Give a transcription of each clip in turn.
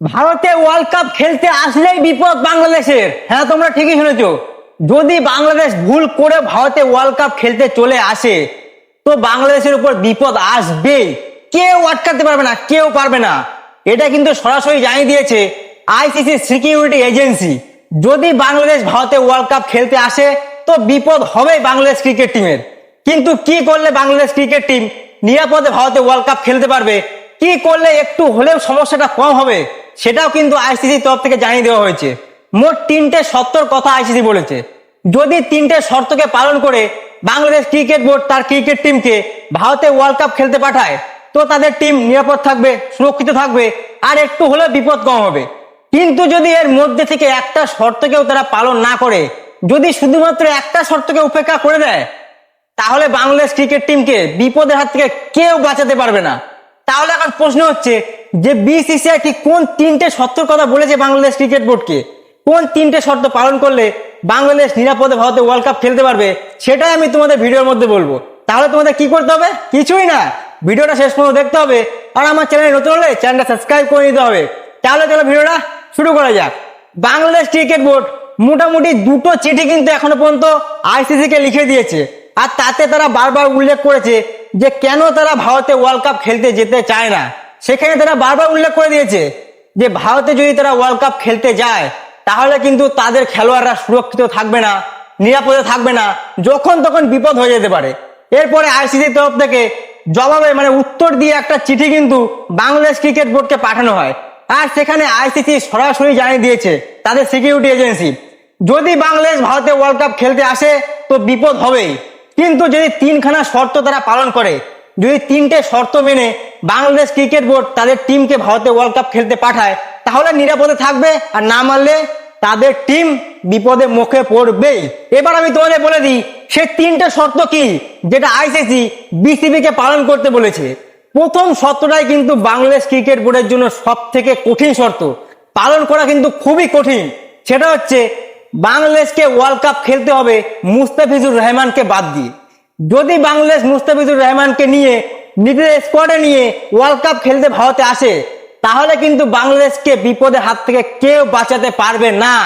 ভারতে world cup খেলতে আসলেই বিপদ বাংলাদেশের। হ্যাঁ তোমরা ঠিকই শুনেছ। যদি বাংলাদেশ ভুল করে ভারতে ওয়ার্ল্ড কাপ খেলতে চলে আসে, তো বাংলাদেশের উপর বিপদ আসবে কেউ আটকাতে পারবে না, কেউ পারবে না। এটা কিন্তু সরাসরি জানিয়ে দিয়েছে আইসিসি সিকিউরিটি এজেন্সি যদি বাংলাদেশ ভারতে ওয়ার্ল্ড কাপ খেলতে আসে, তো বিপদ হবে বাংলাদেশ ক্রিকেট টিমের কিন্তু কি করলে বাংলাদেশ ক্রিকেট টিম নিরাপদে ভারতে ওয়ার্ল্ড কাপ খেলতে পারবে? কি করলে একটু হলেও সমস্যাটা কম হবে? সেটাও কিন্তু আইসিসি তরফ থেকে জানিয়ে দেওয়া হয়েছে। মোট তিনটে শর্তর কথা আইসিসি বলেছে। যদি তিনটে শর্তকে পালন করে বাংলাদেশ ক্রিকেট বোর্ড তার ক্রিকেট টিমকে ভারতে ওয়ার্ল্ড কাপ খেলতে পাঠায়, তো তাদের টিম নিরাপদ থাকবে, সুরক্ষিত থাকবে, আর একটু হলেও বিপদ কম হবে। কিন্তু যদি এর মধ্যে থেকে একটা শর্তকেও তারা পালন না করে, যদি শুধুমাত্র একটা শর্তকে উপেক্ষা করে দেয়, তাহলে বাংলাদেশ ক্রিকেট টিমকে বিপদের হাত থেকে কেউ বাঁচাতে পারবে না। তাহলে এখন প্রশ্ন হচ্ছে যে বিসিসিআই ঠিক কোন তিনটে শর্তের কথা বলেছে বাংলাদেশ ক্রিকেট বোর্ডকে? কোন তিনটে শর্ত পালন করলে বাংলাদেশ নিরাপদে ভারতে ওয়ার্ল্ড কাপ খেলতে পারবে? সেটাই আমি তোমাদের ভিডিওর মধ্যে বলব। তাহলে তোমাদের কি করতে হবে? কিছুই না। ভিডিওটা শেষ পর্যন্ত দেখতে হবে। আর আমার চ্যানেলে নতুন হলে চ্যানেলটা সাবস্ক্রাইব করে নিতে হবে। তাহলে চলো ভিডিওটা শুরু করা যাক। বাংলাদেশ ক্রিকেট বোর্ড মোটামুটি দুটো চিঠি কিন্তু এখনও পর্যন্ত আইসিসি কে লিখে দিয়েছে। আর তাতে তারা বারবার উল্লেখ করেছে যে কেন তারা ভারতে ওয়ার্ল্ড কাপ খেলতে যেতে চায় না। সেখানে তারা বারবার উল্লেখ করে দিয়েছে যে ভারতে যদি তারা ওয়ার্ল্ড কাপ খেলতে যায়, তাহলে কিন্তু তাদের খেলোয়াড়রা সুরক্ষিত থাকবে না, নিরাপদে থাকবে না, যখন তখন বিপদ হয়ে যেতে পারে। এরপরে আইসিসির তরফ থেকে জবাবে মানে উত্তর দিয়ে একটা চিঠি কিন্তু বাংলাদেশ ক্রিকেট বোর্ডকে পাঠানো হয়। আর সেখানে আইসিসি সরাসরি জানিয়ে দিয়েছে তাদের সিকিউরিটি এজেন্সি যদি বাংলাদেশ ভারতে ওয়ার্ল্ড কাপ খেলতে আসে, তো বিপদ হবেই। কিন্তু যদি তিনখানা শর্ত তারা পালন করে যদি তিনটে শর্ত মেনে বাংলাদেশ ক্রিকেট বোর্ড তাদের টিমকে ভারতে ওয়ার্ল্ড কাপ খেলতে পাঠায়, তাহলে নিরাপদে থাকবে আর না মানলে তাদের টিম বিপদে মুখে পড়বেই। এবার আমি তোমাদের বলে দিই, সে তিনটে শর্ত কি যেটা আইসিসি বিসিবি কে পালন করতে বলেছে? প্রথম শর্তটাই কিন্তু বাংলাদেশ ক্রিকেট বোর্ডের জন্য সব থেকে কঠিন শর্ত। পালন করা কিন্তু খুবই কঠিন। সেটা হচ্ছে, বাংলাদেশকে ওয়ার্ল্ড কাপ খেলতে হবে মুস্তাফিজুর রহমানকে বাদ দিয়ে। যদি বাংলাদেশ মুস্তাফিজুর রহমানকে নিয়ে নিজেদের স্কোয়াডে নিয়ে ওয়ার্ল্ড কাপ খেলতে ভারতে আসে, তাহলে কিন্তু বাংলাদেশকে বিপদের হাত থেকে কেউ বাঁচাতে পারবে না।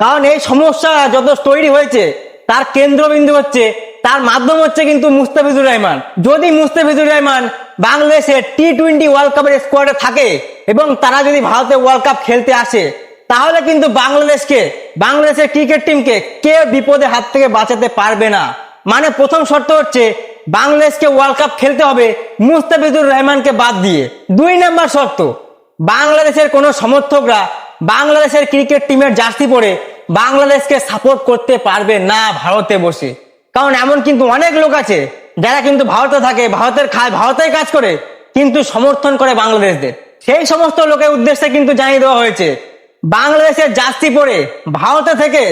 কারণ এই সমস্যা যত তৈরি হয়েছে, তার কেন্দ্রবিন্দু হচ্ছে, তার মাধ্যম হচ্ছে কিন্তু মুস্তাফিজুর রহমান। যদি মুস্তাফিজুর রহমান বাংলাদেশের টি টোয়েন্টি ওয়ার্ল্ড কাপের স্কোয়াডে থাকে এবং তারা যদি ভারতে ওয়ার্ল্ড কাপ খেলতে আসে, তাহলে কিন্তু বাংলাদেশকে, বাংলাদেশের ক্রিকেট টিমকে কেউ বিপদে হাত থেকে বাঁচাতে পারবে না। মানে প্রথম শর্ত হচ্ছে বাংলাদেশকে ওয়ার্ল্ড কাপ খেলতে হবে মুস্তাফিজুর রহমানকে বাদ দিয়ে। দুই নাম্বার শর্ত, বাংলাদেশের কোনো সমর্থকরা বাংলাদেশের ক্রিকেট টিমের জার্সি পরে বাংলাদেশকে সাপোর্ট করতে পারবে না ভারতে বসে। কারণ এমন কিন্তু অনেক লোক আছে, যারা কিন্তু ভারতে থাকে, ভারতের খায় ভারতের কাজ করে, কিন্তু সমর্থন করে বাংলাদেশদের। সেই সমস্ত লোকের উদ্দেশ্যে কিন্তু জানিয়ে দেওয়া হয়েছে, বাংলাদেশের জার্সি পরে ভারতে থেকে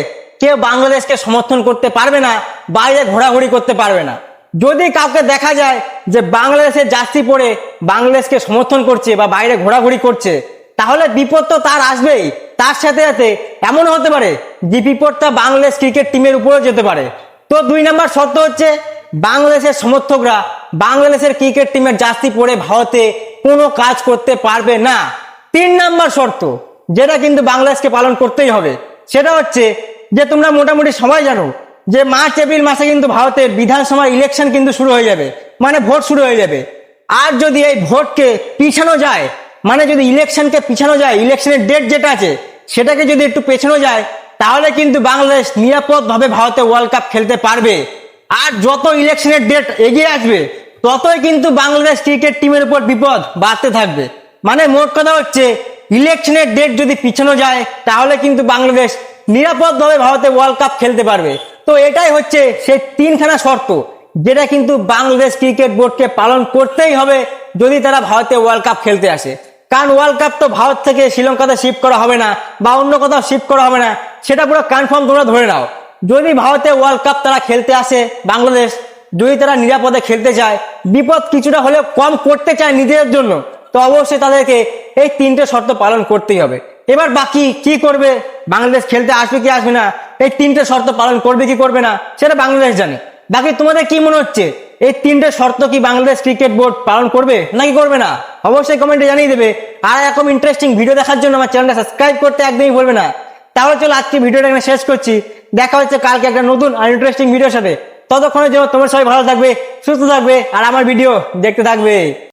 কেউ বাংলাদেশকে সমর্থন করতে পারবে না, বাইরে ঘোরাঘুরি করতে পারবে না। যদি কাউকে দেখা যায় যে বাংলাদেশের জার্সি পরে বাংলাদেশকে সমর্থন করছে বা বাইরে ঘোরাঘুরি করছে, তাহলে বিপদ তো তার আসবেই। তার সাথে সাথে এমনও হতে পারে যে বিপদটা বাংলাদেশ ক্রিকেট টিমের উপরেও যেতে পারে। তো দুই নম্বর শর্ত হচ্ছে বাংলাদেশের সমর্থকরা বাংলাদেশের ক্রিকেট টিমের জার্সি পরে ভারতে কোনো কাজ করতে পারবে না। তিন নাম্বার শর্ত, যেটা কিন্তু বাংলাদেশকে পালন করতেই হবে, সেটা হচ্ছে যে তোমরা মোটামুটি সবাই জানো যে মার্চ, এপ্রিল মাসে কিন্তু ভারতের বিধানসভা ইলেকশন কিন্তু শুরু হয়ে যাবে মানে ভোট শুরু হয়ে যাবে। আর যদি এই ভোটকে পিছানো যায় মানে যদি ইলেকশনকে পিছানো যায় ইলেকশনের ডেট যেটা আছে, সেটাকে যদি একটু পেছানো যায়, তাহলে কিন্তু বাংলাদেশ নিরাপদভাবে ভারতে ওয়ার্ল্ড কাপ খেলতে পারবে। আর যত ইলেকশনের ডেট এগিয়ে আসবে, ততই কিন্তু বাংলাদেশ ক্রিকেট টিমের উপর বিপদ বাড়তে থাকবে। মানে মোট কথা হচ্ছে ইলেকশনের ডেট যদি পিছানো যায়, তাহলে কিন্তু বাংলাদেশ নিরাপদভাবে ভারতে ওয়ার্ল্ড কাপ খেলতে পারবে। তো এটাই হচ্ছে সেই তিনখানা শর্ত, যেটা কিন্তু বাংলাদেশ ক্রিকেট বোর্ডকে পালন করতেই হবে যদি তারা ভারতে ওয়ার্ল্ড কাপ খেলতে আসে। কারণ ওয়ার্ল্ড কাপ তো ভারত থেকে শ্রীলঙ্কাতে শিফট করা হবে না, বা অন্য কোথাও শিফট করা হবে না, সেটা পুরো কনফার্ম তোমরা ধরে নাও। যদি ভারতে ওয়ার্ল্ড কাপ তারা খেলতে আসে বাংলাদেশ, যদি তারা নিরাপদে খেলতে চায়, বিপদ কিছুটা হলেও কম করতে চায় নিজেদের জন্য, তো অবশ্যই তাদেরকে এই তিনটে শর্ত পালন করতেই হবে। এবার বাকি কি করবে? বাংলাদেশ খেলতে আসবে কি আসবে না? এই তিনটে শর্ত পালন করবে কি করবে না, সেটা বাংলাদেশ জানে। বাকি তোমাদের কি মনে হচ্ছে? এই তিনটে শর্ত কি বাংলাদেশ ক্রিকেট বোর্ড পালন করবে নাকি করবে না? অবশ্যই কমেন্টে জানিয়ে দেবে। আর এরকম ইন্টারেস্টিং ভিডিও দেখার জন্য আমার চ্যানেলটা সাবস্ক্রাইব করতে একদমই বলবে না। তাহলে চলো আজকে ভিডিওটা এখানে শেষ করছি। দেখা হচ্ছে কালকে একটা নতুন আর ইন্টারেস্টিং ভিডিওর সাথে। ততক্ষণের জন্য তোমার সবাই ভালো থাকবে, সুস্থ থাকবে, আর আমার ভিডিও দেখতে থাকবে।